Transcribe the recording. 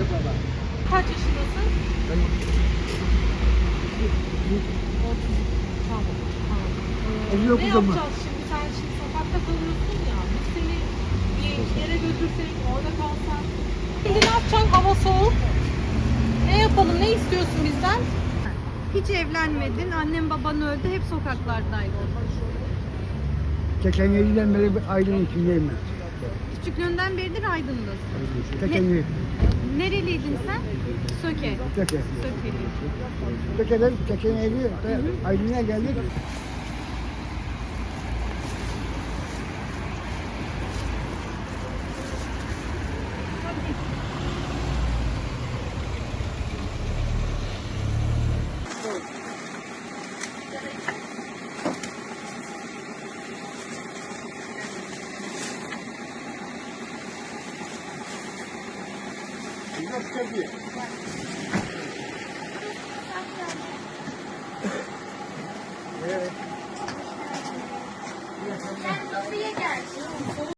Kaç yaşındasın? Ben 30. Tamam. tamam. Ee, Elli ne yapacağız şimdi? Sen şimdi sokakta kalıyorsun ya. Biz seni bir yere götürsek, orada kalsan. Şimdi ne yapacaksın? Hava soğuk. Ne yapalım? Ne istiyorsun bizden? Hiç evlenmedin, annem baban öldü, hep sokaklardaydın. 87'den beri bir ailenin içindeyim ben. Küçüklüğünden beridir Aydın'dasın. 87. Nereliydin sen? Söke. Töke. Sökeli. Töke'den 87 Aydın'a geldik. 你那是真的嗯好的三楼一点五